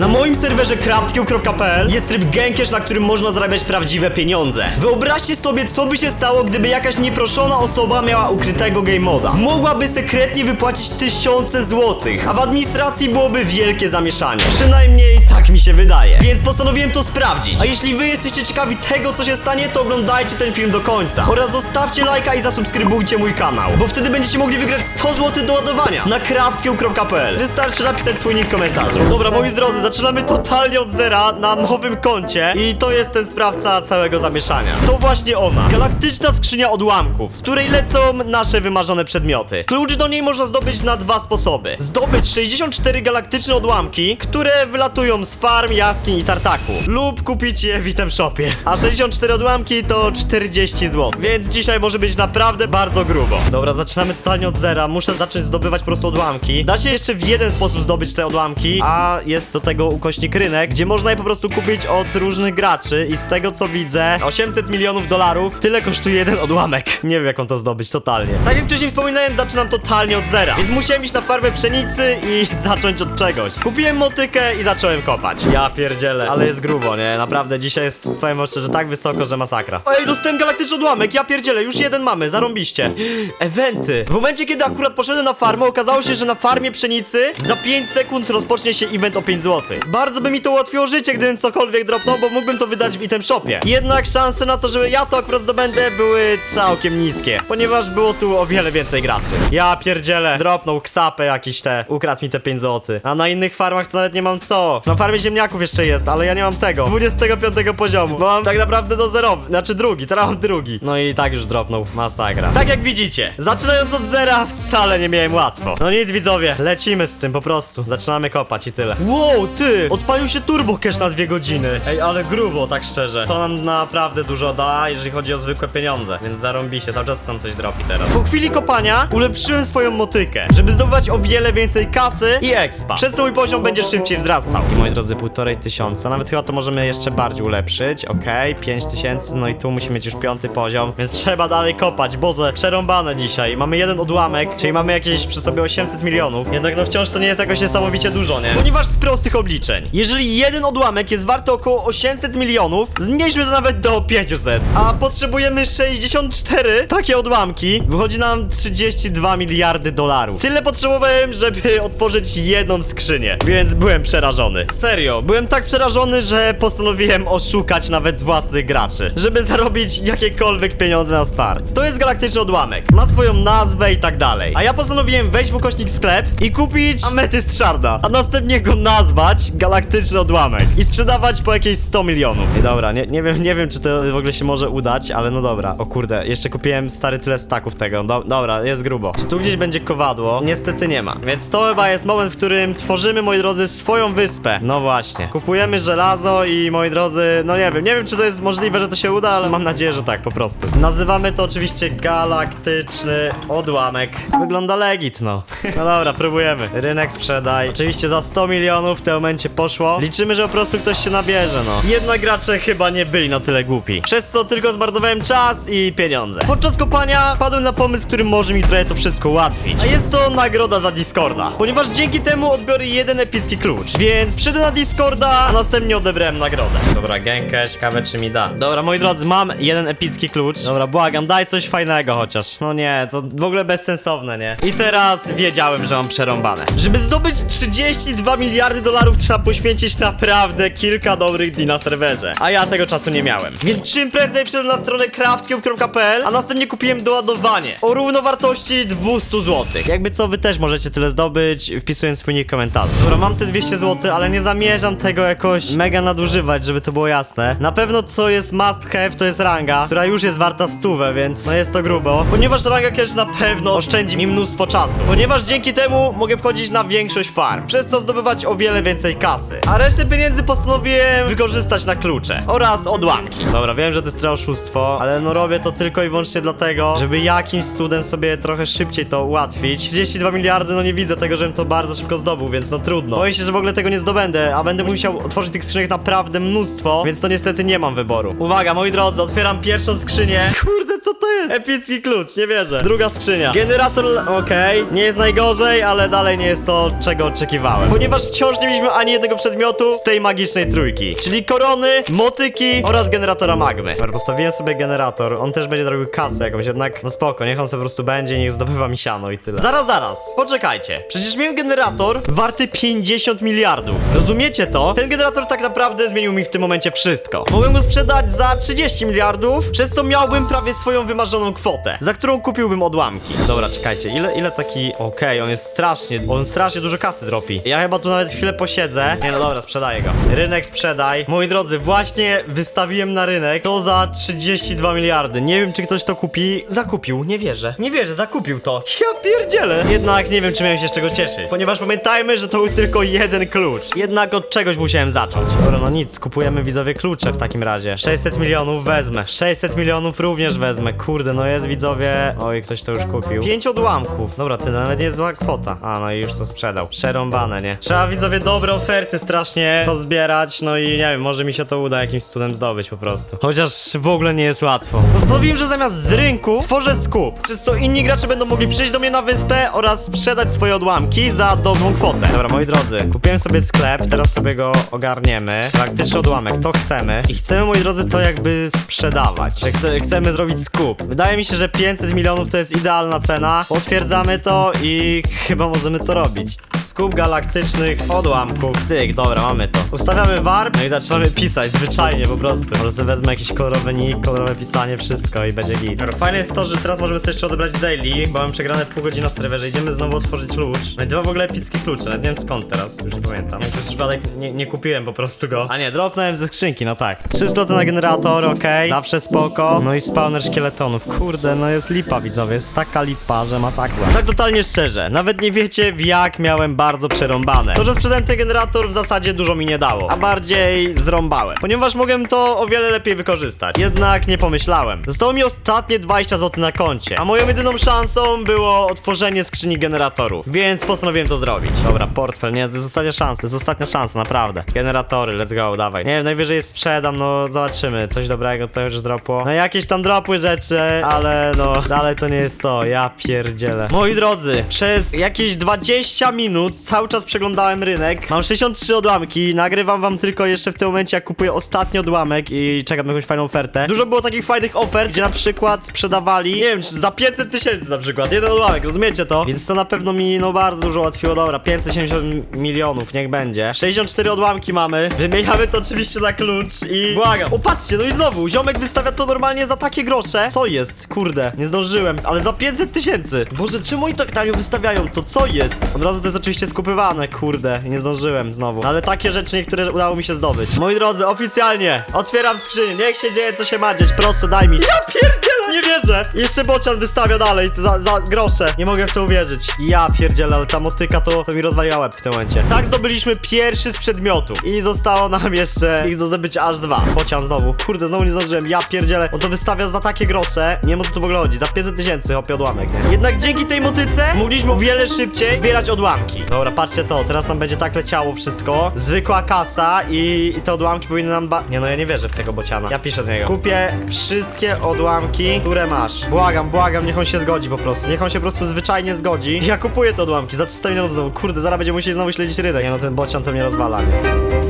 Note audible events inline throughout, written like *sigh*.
Na moim serwerze craftkill.pl jest tryb Genkiesz, na którym można zarabiać prawdziwe pieniądze. Wyobraźcie sobie, co by się stało, gdyby jakaś nieproszona osoba miała ukrytego game moda. Mogłaby sekretnie wypłacić tysiące złotych, a w administracji byłoby wielkie zamieszanie. Przynajmniej tak mi się wydaje. Więc postanowiłem to sprawdzić. A jeśli wy jesteście ciekawi tego, co się stanie, to oglądajcie ten film do końca. Oraz zostawcie lajka i zasubskrybujcie mój kanał, bo wtedy będziecie mogli wygrać 100 zł do ładowania na craftkill.pl. Wystarczy napisać swój nick w komentarzu. Dobra, moi drodzy, zaczynamy totalnie od zera na nowym koncie i to jest ten sprawca całego zamieszania. To właśnie ona. Galaktyczna skrzynia odłamków, z której lecą nasze wymarzone przedmioty. Klucz do niej można zdobyć na dwa sposoby. Zdobyć 64 galaktyczne odłamki, które wylatują z farm, jaskiń i tartaku. Lub kupić je w item shopie. A 64 odłamki to 40 zł. Więc dzisiaj może być naprawdę bardzo grubo. Dobra, zaczynamy totalnie od zera. Muszę zacząć zdobywać po prostu odłamki. Da się jeszcze w jeden sposób zdobyć te odłamki, a jest do tego ukośnik rynek, gdzie można je po prostu kupić od różnych graczy i z tego co widzę 800 milionów dolarów tyle kosztuje jeden odłamek. Nie wiem jak mam to zdobyć totalnie. Tak jak wcześniej wspominałem, zaczynam totalnie od zera, więc musiałem iść na farmę pszenicy i *laughs* zacząć od czegoś. Kupiłem motykę i zacząłem kopać. Ja pierdzielę, ale jest grubo, nie? Naprawdę dzisiaj jest, powiem wam szczerze, tak wysoko, że masakra. Ej, dostałem galaktyczny odłamek, ja pierdzielę, już jeden mamy, zarąbiście. Eventy. W momencie, kiedy akurat poszedłem na farmę, okazało się, że na farmie pszenicy za 5 sekund rozpocznie się event o 5 zł. Bardzo by mi to ułatwiło życie, gdybym cokolwiek dropnął, bo mógłbym to wydać w item shopie. Jednak szanse na to, że ja to akurat zdobędę, były całkiem niskie, ponieważ było tu o wiele więcej graczy. Ja pierdzielę, dropnął ksapę jakiś te, ukradł mi te 5 zł. A na innych farmach to nawet nie mam co. Na farmie ziemniaków jeszcze jest, ale ja nie mam tego. 25 poziomu, bo mam tak naprawdę do zerowy, znaczy drugi, teraz mam drugi. No i tak już dropnął, masakra. Tak jak widzicie, zaczynając od zera wcale nie miałem łatwo. No nic widzowie, lecimy z tym po prostu. Zaczynamy kopać i tyle. Wow, ty! Odpalił się turbo cash na dwie godziny. Ej, ale grubo, tak szczerze. To nam naprawdę dużo da, jeżeli chodzi o zwykłe pieniądze. Więc zarąbiście, cały czas tam coś dropi teraz. Po chwili kopania ulepszyłem swoją motykę, żeby zdobywać o wiele więcej kasy i expa. Przez co mój poziom będzie szybciej wzrastał. I moi drodzy, półtorej tysiąca. Nawet chyba to możemy jeszcze bardziej ulepszyć. Okej, pięć tysięcy, no i tu musimy mieć już piąty poziom, więc trzeba dalej kopać. Boże, przerąbane dzisiaj. Mamy jeden odłamek, czyli mamy jakieś przy sobie 800 milionów. Jednak no wciąż to nie jest jakoś niesamowicie dużo, nie? Ponieważ z prostych obliczeń. Jeżeli jeden odłamek jest warty około 800 milionów, zmniejszmy to nawet do 500. A potrzebujemy 64 takie odłamki. Wychodzi nam 32 miliardy dolarów. Tyle potrzebowałem, żeby *laughs* otworzyć jedną skrzynię. Więc byłem przerażony. Serio, byłem tak przerażony, że postanowiłem oszukać nawet własnych graczy, żeby zarobić jakiekolwiek pieniądze na start. To jest galaktyczny odłamek. Ma swoją nazwę i tak dalej. A ja postanowiłem wejść w ukośnik sklep i kupić ametyst szarda, a następnie go nazwać galaktyczny odłamek i sprzedawać po jakieś 100 milionów. I dobra, nie, nie wiem, nie wiem czy to w ogóle się może udać, ale no dobra. O kurde, jeszcze kupiłem stary tyle staków tego. Do, dobra, jest grubo. Czy tu gdzieś będzie kowadło? Niestety nie ma. Więc to chyba jest moment, w którym tworzymy, moi drodzy, swoją wyspę. No właśnie. Kupujemy żelazo i moi drodzy, no nie wiem, nie wiem czy to jest możliwe, że to się uda, ale mam nadzieję, że tak po prostu. Nazywamy to oczywiście galaktyczny odłamek. Wygląda legit, no. No dobra, próbujemy. Rynek sprzedaj. Oczywiście za 100 milionów tym momencie poszło. Liczymy, że po prostu ktoś się nabierze, no. Jednak gracze chyba nie byli na tyle głupi. Przez co tylko zmarnowałem czas i pieniądze. Podczas kopania padłem na pomysł, który może mi trochę to wszystko ułatwić. A jest to nagroda za Discorda. Ponieważ dzięki temu odbiorę jeden epicki klucz. Więc przyjdę na Discorda, a następnie odebrałem nagrodę. Dobra, Genkę, ciekawe czy mi da. Dobra, moi drodzy, mam jeden epicki klucz. Dobra, błagam, daj coś fajnego chociaż. No nie, to w ogóle bezsensowne, nie? I teraz wiedziałem, że mam przerąbane. Żeby zdobyć 32 miliardy dolarów trzeba poświęcić naprawdę kilka dobrych dni na serwerze. A ja tego czasu nie miałem. Więc czym prędzej wszedłem na stronę craftcube.pl, a następnie kupiłem doładowanie o równowartości 200 zł. Jakby co, wy też możecie tyle zdobyć, wpisując swój nick w komentarzu. Dobra, mam te 200 zł, ale nie zamierzam tego jakoś mega nadużywać, żeby to było jasne. Na pewno co jest must have, to jest ranga, która już jest warta stówę, więc no jest to grubo. Ponieważ ranga cash na pewno oszczędzi mi mnóstwo czasu. Ponieważ dzięki temu mogę wchodzić na większość farm, przez co zdobywać o wiele więcej kasy. A resztę pieniędzy postanowiłem wykorzystać na klucze oraz odłamki. Dobra, wiem, że to jest oszustwo, ale no robię to tylko i wyłącznie dlatego, żeby jakimś cudem sobie trochę szybciej to ułatwić. 32 miliardy, no nie widzę tego, żebym to bardzo szybko zdobył, więc no trudno. Boję się, że w ogóle tego nie zdobędę, a będę musiał otworzyć tych skrzynek naprawdę mnóstwo, więc to niestety nie mam wyboru. Uwaga, moi drodzy, otwieram pierwszą skrzynię. *laughs* Kurde, co to jest? Epicki klucz, nie wierzę. Druga skrzynia. Generator, okej, nie jest najgorzej, ale dalej nie jest to, czego oczekiwałem. Ponieważ wciąż nie mieliśmy kupiliśmy ani jednego przedmiotu z tej magicznej trójki. Czyli korony, motyki oraz generatora magmy. Dobra, postawiłem sobie generator, on też będzie robił kasę jakąś, jednak no spoko, niech on sobie po prostu będzie, niech zdobywa mi siano i tyle. Zaraz, zaraz, poczekajcie. Przecież miałem generator warty 50 miliardów. Rozumiecie to? Ten generator tak naprawdę zmienił mi w tym momencie wszystko. Mogłem go sprzedać za 30 miliardów, przez co miałbym prawie swoją wymarzoną kwotę, za którą kupiłbym odłamki. Dobra, czekajcie, ile, ile taki... Okej, on jest strasznie, on strasznie dużo kasy dropi. Ja chyba tu nawet chwilę posiedzę. Nie no dobra, sprzedaję go. Rynek sprzedaj. Moi drodzy, właśnie wystawiłem na rynek to za 32 miliardy. Nie wiem, czy ktoś to kupi. Zakupił, nie wierzę. Nie wierzę, zakupił to. Ja pierdzielę. Jednak nie wiem, czy miałem się z czego cieszyć. Ponieważ pamiętajmy, że to był tylko jeden klucz. Jednak od czegoś musiałem zacząć. Dobra, no nic, kupujemy widzowie klucze w takim razie. 600 milionów wezmę. 600 milionów również wezmę. Kurde, no jest widzowie. Oj, ktoś to już kupił. 5 odłamków. Dobra, ty nawet nie jest zła kwota. A, no i już to sprzedał. Przerąbane, nie? Trzeba widzowie dobre oferty strasznie to zbierać. No i nie wiem, może mi się to uda jakimś cudem zdobyć po prostu. Chociaż w ogóle nie jest łatwo. Postanowiłem, że zamiast z rynku stworzę skup. Przez co inni gracze będą mogli przyjść do mnie na wyspę oraz sprzedać swoje odłamki za dobrą kwotę. Dobra, moi drodzy, kupiłem sobie sklep, teraz sobie go ogarniemy. Praktyczny odłamek, to chcemy. I chcemy, moi drodzy, to jakby sprzedawać. Że chce, chcemy zrobić skup. Wydaje mi się, że 500 milionów to jest idealna cena. Potwierdzamy to i chyba możemy to robić. Skup galaktycznych odłamków. Cyk, dobra, mamy to. Ustawiamy warp, no i zaczynamy pisać, zwyczajnie po prostu. Może wezmę jakiś kolorowy nick, kolorowe pisanie, wszystko i będzie git. Dobra, fajne jest to, że teraz możemy sobie jeszcze odebrać daily, bo mam przegrane pół godziny na serwerze. Idziemy znowu otworzyć klucz. No i dwa w ogóle epickie klucze, nie wiem skąd teraz, już nie pamiętam. Nie wiem, czy przypadek nie, nie kupiłem po prostu go. A nie, dropnąłem ze skrzynki, no tak. Trzy sloty na generator, okej. Zawsze spoko. No i spawner szkieletonów. Kurde, no jest lipa, widzowie. Jest taka lipa, że masakra. Tak totalnie szczerze, nawet nie wiecie w jak miałem bardzo przerąbane. To, że sprzedałem ten generator w zasadzie dużo mi nie dało, a bardziej zrąbałem. Ponieważ mogłem to o wiele lepiej wykorzystać. Jednak nie pomyślałem. Zostało mi ostatnie 20 zł na koncie, a moją jedyną szansą było otworzenie skrzyni generatorów, więc postanowiłem to zrobić. Dobra, portfel, nie, to jest ostatnia szansa, to jest ostatnia szansa, naprawdę. Generatory, let's go, dawaj. Nie wiem, najwyżej sprzedam, no zobaczymy. Coś dobrego to już dropło. No jakieś tam dropły rzeczy, ale no, dalej to nie jest to, ja pierdzielę. Moi drodzy, przez jakieś 20 minut cały czas przeglądałem rynek. Mam 63 odłamki, nagrywam wam tylko jeszcze w tym momencie, jak kupuję ostatni odłamek i czekam na jakąś fajną ofertę. Dużo było takich fajnych ofert, gdzie na przykład sprzedawali, nie wiem, za 500 tysięcy na przykład, jeden odłamek, rozumiecie to? Więc to na pewno mi, no bardzo dużo ułatwiło, dobra, 570 milionów, niech będzie. 64 odłamki mamy, wymieniamy to oczywiście na klucz i błagam. O, patrzcie, no i znowu, ziomek wystawia to normalnie za takie grosze. Co jest? Kurde, nie zdążyłem, ale za 500 tysięcy. Boże, czemu oni tak tanio wystawiają? To co jest? Od razu to jest oczywiście skupywane, kurde, nie zdążyłem znowu. No, ale takie rzeczy niektóre udało mi się zdobyć. Moi drodzy, oficjalnie otwieram skrzynię, niech się dzieje co się ma dzieć, proszę daj mi. Ja pierdzielę, nie wierzę. Jeszcze bocian wystawia dalej za, za grosze. Nie mogę w to uwierzyć. Ja pierdzielę, ale ta motyka to, to mi rozwaliła łeb w tym momencie. Tak zdobyliśmy pierwszy z przedmiotów i zostało nam jeszcze ich do aż dwa. Bocian znowu. Kurde, znowu nie zdążyłem, ja pierdzielę. On to wystawia za takie grosze. Nie wiem co tu w ogóle chodzi, za 500 tysięcy opie odłamek? Jednak dzięki tej motyce mogliśmy o wiele szybciej zbierać odłamki. Dobra, patrzcie to, teraz nam będzie tak leciało wszystko. Zwykła kasa i, i te odłamki powinny nam ba... Nie no, ja nie wierzę w tego bociana. Ja piszę do niego. Kupię wszystkie odłamki, które masz. Błagam, błagam, niech on się zgodzi po prostu. Niech on się po prostu zwyczajnie zgodzi. Ja kupuję te odłamki za 300 milionów znowu. Kurde, zaraz będziemy musieli znowu śledzić rynek. Nie no, ten bocian to mnie rozwala, nie?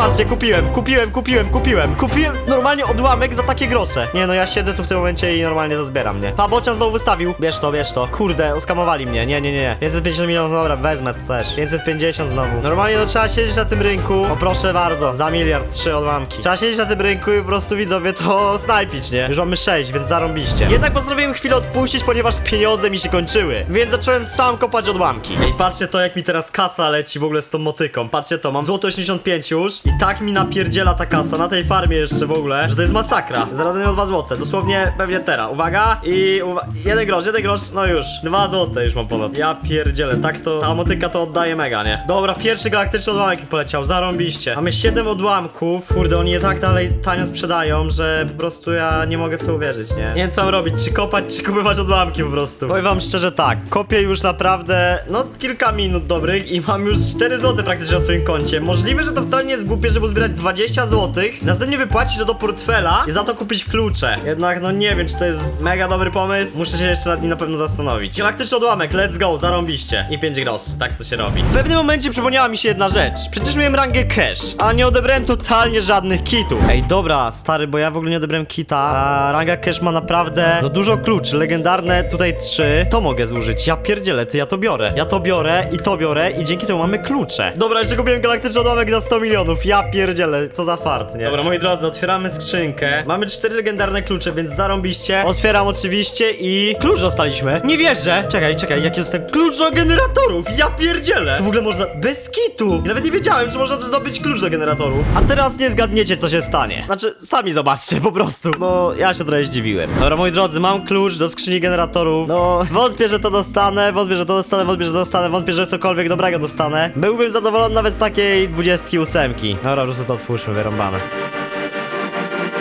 Patrzcie, kupiłem, kupiłem, kupiłem, kupiłem. Kupiłem normalnie odłamek za takie grosze. Nie no, ja siedzę tu w tym momencie i normalnie to zbieram, nie? Pabocia znowu wystawił. Bierz to, bierz to. Kurde, oskamowali mnie. Nie, nie, nie, nie. 550 milionów, dobra, wezmę to też. 550 znowu. Normalnie no trzeba siedzieć na tym rynku. O proszę bardzo, za miliard, trzy odłamki. Trzeba siedzieć na tym rynku i po prostu widzowie to *laughs* snajpić, nie? Już mamy 6, więc zarąbiście. Jednak postanowiłem chwilę odpuścić, ponieważ pieniądze mi się kończyły. Więc zacząłem sam kopać odłamki. Ej, patrzcie to, jak mi teraz kasa leci w ogóle z tą motyką. Patrzcie to, mam złoto 85 już i tak mi napierdziela ta kasa na tej farmie jeszcze w ogóle, że to jest masakra. Będę miał 2 złote, dosłownie pewnie teraz. Uwaga i uwa jeden grosz, jeden grosz, no już. 2 złote już mam ponad. Ja pierdzielę, tak to, ta motyka to oddaje mega, nie? Dobra, pierwszy galaktyczny odłamek mi poleciał, zarąbiście. Mamy 7 odłamków, kurde, oni je tak dalej tanio sprzedają, że po prostu ja nie mogę w to uwierzyć, nie? Nie wiem co mam robić, czy kopać, czy kupować odłamki po prostu. Powiem wam szczerze tak, kopię już naprawdę, no kilka minut dobrych i mam już 4 złote praktycznie na swoim koncie. Możliwe, że to wcale nie jest głupie kupię, żeby uzbierać 20 zł, następnie wypłacić to do portfela i za to kupić klucze. Jednak no nie wiem, czy to jest mega dobry pomysł. Muszę się jeszcze nad nim na pewno zastanowić. Galaktyczny odłamek, let's go, zarąbiście. I 5 grosz, tak to się robi. W pewnym momencie przypomniała mi się jedna rzecz. Przecież miałem rangę cash, a nie odebrałem totalnie żadnych kitów. Ej, dobra, stary, bo ja w ogóle nie odebrałem kita. A ranga cash ma naprawdę no dużo kluczy. Legendarne tutaj trzy. To mogę zużyć. Ja pierdzielę, ty ja to biorę. Ja to biorę i to biorę i dzięki temu mamy klucze. Dobra, jeszcze kupiłem galaktyczny odłamek za 100 milionów. Ja pierdzielę, co za fart, nie? Dobra, moi drodzy, otwieramy skrzynkę. Mamy cztery legendarne klucze, więc zarąbiście. Otwieram oczywiście i klucz dostaliśmy. Nie wierzę. Czekaj, czekaj, jaki jest ten klucz do generatorów? Ja pierdzielę. Tu w ogóle można bez kitu. Ja nawet nie wiedziałem, że można tu zdobyć klucz do generatorów. A teraz nie zgadniecie, co się stanie. Znaczy, sami zobaczcie po prostu, bo ja się trochę zdziwiłem. Dobra, moi drodzy, mam klucz do skrzyni generatorów. No, wątpię, że to dostanę, wątpię, że to dostanę, wątpię, że to dostanę, wątpię, że cokolwiek dobrego dostanę. Byłbym zadowolony nawet z takiej 28. Dobra, po to otwórzmy, wyrąbane.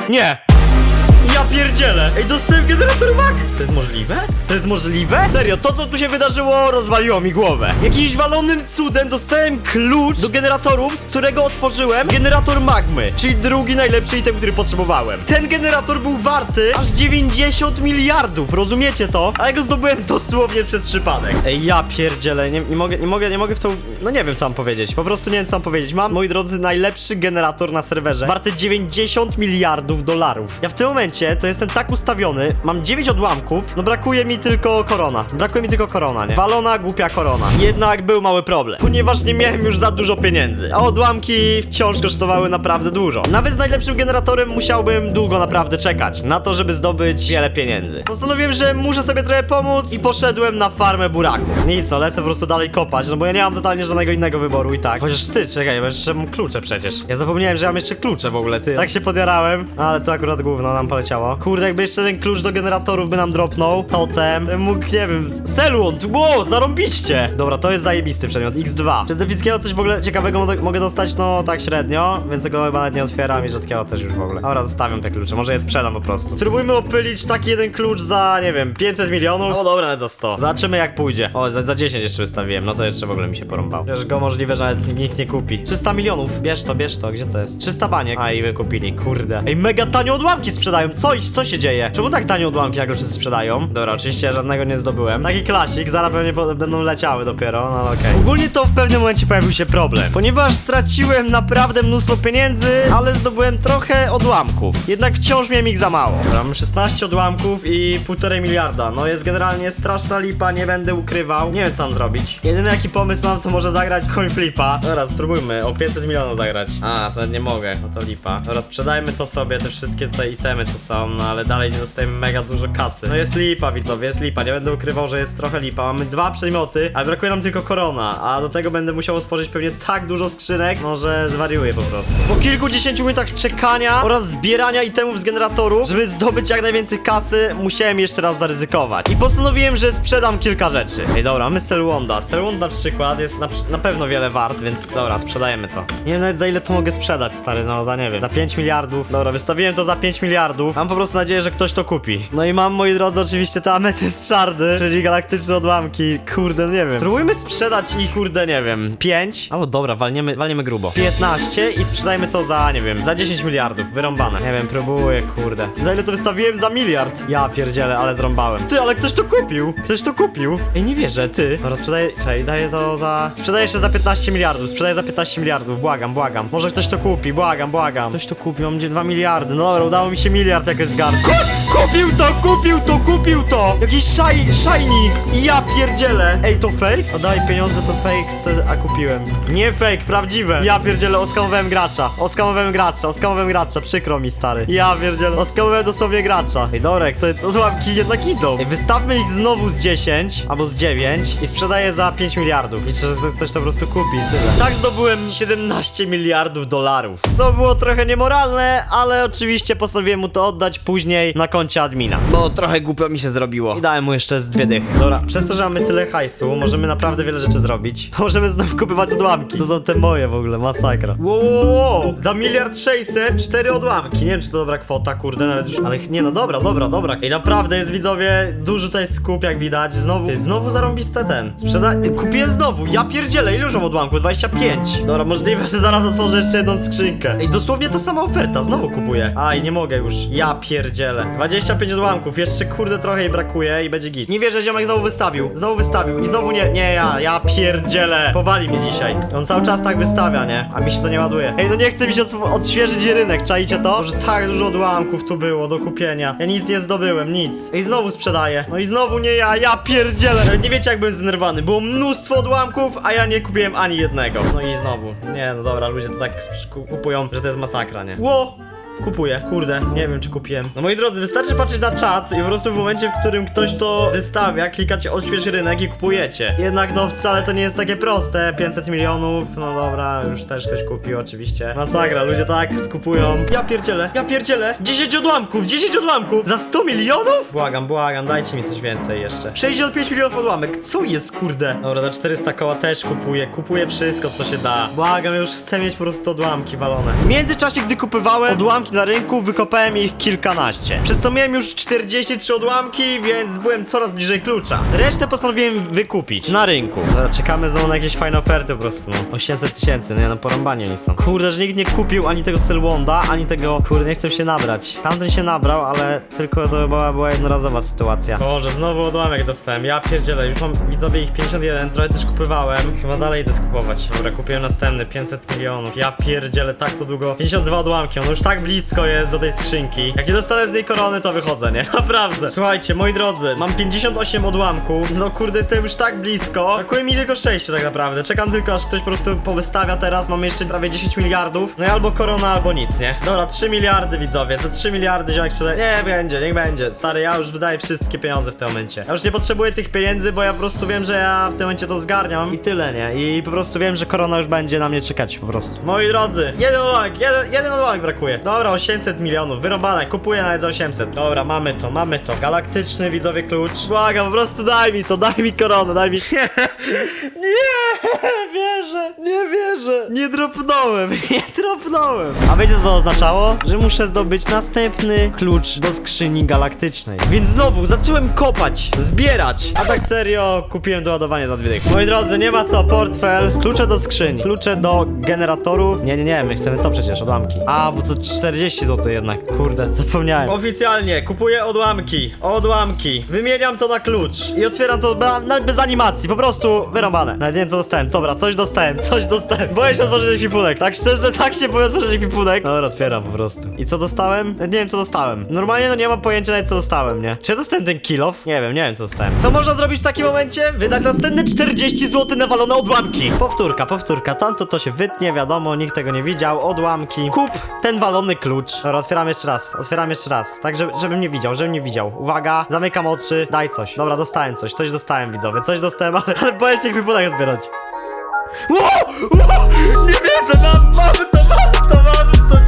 Nie! Ja pierdzielę! Ej, dostałem generator mag! To jest możliwe? To jest możliwe? Serio, to co tu się wydarzyło rozwaliło mi głowę. Jakimś walonym cudem dostałem klucz do generatorów, z którego otworzyłem generator magmy, czyli drugi najlepszy item, który potrzebowałem. Ten generator był warty aż 90 miliardów, rozumiecie to? A ja go zdobyłem dosłownie przez przypadek. Ej, ja pierdzielę, nie, nie mogę, nie mogę, nie mogę w to... No nie wiem co mam powiedzieć, po prostu nie wiem co mam powiedzieć. Mam, moi drodzy, najlepszy generator na serwerze, warty 90 miliardów dolarów. Ja w tym momencie to jestem tak ustawiony, mam 9 odłamków, no brakuje mi tylko korona. Brakuje mi tylko korona, nie? Walona, głupia korona. Jednak był mały problem, ponieważ nie miałem już za dużo pieniędzy, a odłamki wciąż kosztowały naprawdę dużo. Nawet z najlepszym generatorem musiałbym długo naprawdę czekać na to, żeby zdobyć wiele pieniędzy. Postanowiłem, że muszę sobie trochę pomóc i poszedłem na farmę buraków. Nic, no lecę po prostu dalej kopać, no bo ja nie mam totalnie żadnego innego wyboru i tak. Chociaż ty, czekaj, bo jeszcze mam klucze przecież. Ja zapomniałem, że mam jeszcze klucze w ogóle, ty. Tak się podjarałem, ale to akurat gówno nam Kurde, jakby jeszcze ten klucz do generatorów by nam dropnął, potem bym mógł, nie wiem, Selund, wow, zarąbiście. Dobra, to jest zajebisty przedmiot, X2. Czy z epickiego coś w ogóle ciekawego mo- mogę dostać? No, tak średnio, więc tego chyba nawet nie otwieram i rzadkiego też już w ogóle. Dobra, zostawiam te klucze, może je sprzedam po prostu. Spróbujmy opylić taki jeden klucz za, nie wiem, 500 milionów. No dobra, nawet za 100. Zobaczymy jak pójdzie. O, za, za 10 jeszcze wystawiłem, no to jeszcze w ogóle mi się porąbał. Wiesz, go możliwe, że nawet nikt nie kupi. 300 milionów, bierz to, bierz to, gdzie to jest? 300 baniek. A i wykupili, kurde. Ej, mega tanio odłamki sprzedają, co, co się dzieje? Czemu tak tanio odłamki nagle wszyscy sprzedają? Dobra, oczywiście żadnego nie zdobyłem. Taki klasik, zaraz pewnie będą leciały dopiero, no okej. Ogólnie to w pewnym momencie pojawił się problem, ponieważ straciłem naprawdę mnóstwo pieniędzy, ale zdobyłem trochę odłamków. Jednak wciąż miałem ich za mało. Dobra, Mam 16 odłamków i 1,5 miliarda. No jest generalnie straszna lipa, nie będę ukrywał. Nie wiem co mam zrobić. Jedyny jaki pomysł mam to może zagrać coin flipa. Dobra, spróbujmy o 500 milionów zagrać. A, to nie mogę, no to lipa. Dobra, sprzedajmy to sobie, te wszystkie tutaj itemy co są, no ale dalej nie dostajemy mega dużo kasy. No jest lipa widzowie, jest lipa, nie będę ukrywał, że jest trochę lipa. Mamy dwa przedmioty, ale brakuje nam tylko korona, a do tego będę musiał otworzyć pewnie tak dużo skrzynek, no że zwariuję po prostu. Po kilkudziesięciu minutach czekania oraz zbierania itemów z generatorów, żeby zdobyć jak najwięcej kasy, musiałem jeszcze raz zaryzykować. I postanowiłem, że sprzedam kilka rzeczy. Ej, dobra, mamy Selwonda. Selwond na przykład jest na, na pewno wiele wart, więc dobra, sprzedajemy to. Nie wiem nawet za ile to mogę sprzedać, stary, no za nie wiem. Za 5 miliardów. Dobra, wystawiłem to za 5 miliardów. Mam po prostu nadzieję, że ktoś to kupi. No i mam, moi drodzy, oczywiście te ametyst szardy, czyli galaktyczne odłamki. Kurde, no nie wiem. Spróbujmy sprzedać ich, kurde, nie wiem, z 5. Albo dobra, walniemy, walniemy grubo. 15 i sprzedajmy to za, nie wiem, za 10 miliardów. Wyrąbane. Nie wiem, próbuję, kurde. Za ile to wystawiłem? Za miliard. Ja pierdzielę, ale zrąbałem. Ty, ale ktoś to kupił. Ktoś to kupił. Ej, nie wierzę, ty. Dobra, sprzedaję, czekaj, daję to za... Sprzedaję jeszcze za 15 miliardów. Sprzedaję za 15 miliardów. Błagam, błagam. Może ktoś to kupi, błagam, błagam. Ktoś to kupi, mam gdzie 2 miliardy. No dobra, udało mi się miliard zgarnąć. Ku kupił to, kupił to, kupił to! Jakiś shiny! Ja pierdzielę! Ej, to fake? Oddaj pieniądze, to fake, a kupiłem. Nie fake, prawdziwe. Ja pierdzielę, oskamowałem gracza. Oskamowałem gracza, oskamowałem gracza, przykro mi, stary. Ja pierdzielę, oskamowałem dosłownie gracza. Ej, Dorek, to, to złamki jednak idą. Ej, wystawmy ich znowu z 10, albo z 9 i sprzedaję za 5 miliardów. Liczę, że to- ktoś to po prostu kupi, tyle. Tak zdobyłem 17 miliardów dolarów. Co było trochę niemoralne, ale oczywiście postanowiłem mu to oddać później na koncie admina. Bo trochę głupio mi się zrobiło. I dałem mu jeszcze z dwie dychy. Dobra, przez to, że mamy tyle hajsu, możemy naprawdę wiele rzeczy zrobić. *laughs* Możemy znowu kupywać odłamki. To są te moje w ogóle, masakra. Wow, wow, wow. Za miliard sześćset, cztery odłamki. Nie wiem, czy to dobra kwota, kurde, nawet już... Ale nie, no dobra, dobra, dobra. I naprawdę jest, widzowie, dużo tutaj skup, jak widać. Znowu, ty, znowu zarąbiste ten. Sprzeda... Kupiłem znowu, ja pierdzielę, ile już mam odłamków? 25. Dobra, możliwe, że zaraz otworzę jeszcze jedną skrzynkę. Ej, dosłownie ta sama oferta, znowu kupuję. Aj, nie mogę już, ja pierdzielę. 25 odłamków, jeszcze kurde trochę jej brakuje i będzie git. Nie wierzę, ziomek znowu wystawił, znowu wystawił i znowu nie, nie ja, ja pierdzielę. Powali mnie dzisiaj. On cały czas tak wystawia, nie? A mi się to nie ładuje. Ej, no nie chce mi się od- odświeżyć rynek, czaicie to? Może tak dużo odłamków tu było do kupienia. Ja nic nie zdobyłem, nic. Ej, znowu sprzedaję. No i znowu nie ja, ja pierdzielę. Nie wiecie jak byłem zdenerwowany. Było mnóstwo odłamków, a ja nie kupiłem ani jednego. No i znowu. Nie, no dobra, ludzie to tak kupują, że to jest masakra, nie? Ło! Kupuję, kurde, nie wiem czy kupiłem. No moi drodzy, wystarczy patrzeć na czat i po prostu w momencie, w którym ktoś to wystawia, klikacie odśwież rynek i kupujecie. Jednak no wcale to nie jest takie proste. 500 milionów, no dobra, już też ktoś kupił oczywiście. Masakra, ludzie tak skupują. Ja pierdzielę, ja pierdzielę. 10 odłamków, 10 odłamków za 100 milionów? Błagam, błagam, dajcie mi coś więcej jeszcze. 65 milionów odłamek, co jest kurde? Dobra, za 400 koła też kupuję, kupuję wszystko co się da. Błagam, już chcę mieć po prostu odłamki walone. W międzyczasie, gdy kupywałem odłamki na rynku, wykopałem ich kilkanaście. Przez to miałem już 43 odłamki, więc byłem coraz bliżej klucza. Resztę postanowiłem wykupić na rynku. Dobra, czekamy znowu na jakieś fajne oferty po prostu, no. 800 tysięcy, no ja no porąbanie oni są. Kurde, że nikt nie kupił ani tego Selwonda, ani tego... Kurde, nie chcę się nabrać. Tamten się nabrał, ale tylko to była, była jednorazowa sytuacja. Boże, znowu odłamek dostałem. Ja pierdzielę, już mam widzowie ich 51, trochę też kupywałem. Chyba dalej idę skupować. Dobra, kupiłem następny, 500 milionów. Ja pierdzielę, tak to długo. 52 odłamki, on już tak blisko jest do tej skrzynki. Jak nie dostanę z niej korony, to wychodzę, nie? *laughs* Naprawdę. Słuchajcie, moi drodzy, mam 58 odłamków. No kurde, jestem już tak blisko. Brakuje mi tylko 6 tak naprawdę. Czekam tylko, aż ktoś po prostu powystawia teraz. Mamy jeszcze prawie 10 miliardów. No i albo korona, albo nic, nie? Dobra, 3 miliardy widzowie. Za 3 miliardy ziomek sprzedaje. Nie, będzie, niech będzie. Stary, ja już wydaję wszystkie pieniądze w tym momencie. Ja już nie potrzebuję tych pieniędzy, bo ja po prostu wiem, że ja w tym momencie to zgarniam. I tyle, nie? I po prostu wiem, że korona już będzie na mnie czekać po prostu. Moi drodzy, jeden odłamek, jeden, jeden odłamek brakuje. Dobra, 800 milionów, wyrobane, kupuję nawet za 800. Dobra, mamy to, mamy to. Galaktyczny widzowie klucz. Błagam, po prostu daj mi to, daj mi koronę, daj mi... *laughs* Nie, wierzę, nie wierzę. Nie dropnąłem, *laughs* nie dropnąłem. A wiecie co to oznaczało? Że muszę zdobyć następny klucz do skrzyni galaktycznej. Więc znowu zacząłem kopać, zbierać. A tak serio kupiłem doładowanie za dwie dychy. Moi drodzy, nie ma co, portfel, klucze do skrzyni, klucze do generatorów. Nie, nie, nie, my chcemy to przecież, odłamki. A, bo to 40 zł jednak, kurde, zapomniałem. Oficjalnie, kupuję odłamki, odłamki. Wymieniam to na klucz i otwieram to nawet bez animacji, po prostu wyrąbane. Nawet nie wiem co dostałem, dobra, coś dostałem, *laughs* coś dostałem. Boję się otworzyć ekwipunek, tak szczerze, *laughs* tak się boję otworzyć ekwipunek. Dobra, otwieram po prostu. I co dostałem? Nawet Nie wiem co dostałem. Normalnie no nie mam pojęcia nawet co dostałem, nie? Czy ja dostałem ten kill off? Nie wiem, nie wiem co dostałem. Co można zrobić w takim momencie? Wydać następne 40 zł na walone odłamki. Powtórka, powtórka, tamto to się wytnie, wiadomo, nikt tego nie widział, odłamki. Kup ten walony klucz. Dobra, otwieram jeszcze raz, otwieram jeszcze raz. Tak, żeby, żebym nie widział, żebym nie widział. Uwaga, zamykam oczy, daj coś. Dobra, dostałem coś, coś dostałem widzowie, coś dostałem, ale, *laughs* ale boję się ekwipunek odbierać. Ło! Ło! Nie wierzę, mam, mamy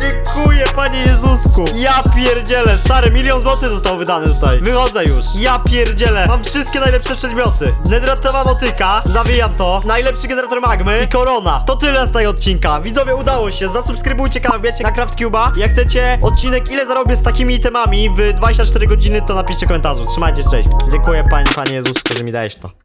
dziękuję Panie Jezusku. Ja pierdzielę, stary, milion złotych został wydany tutaj. Wychodzę już. Ja pierdzielę, mam wszystkie najlepsze przedmioty. Nedratowa motyka, zawijam to, najlepszy generator magmy i korona. To tyle z tego odcinka. Widzowie, udało się, zasubskrybujcie kanał, wiecie, na CraftCube'a. Jak chcecie odcinek, ile zarobię z takimi itemami w 24 godziny, to napiszcie w komentarzu. Trzymajcie, się, cześć. Dziękuję Panie, Panie Jezusku, że mi dajesz to.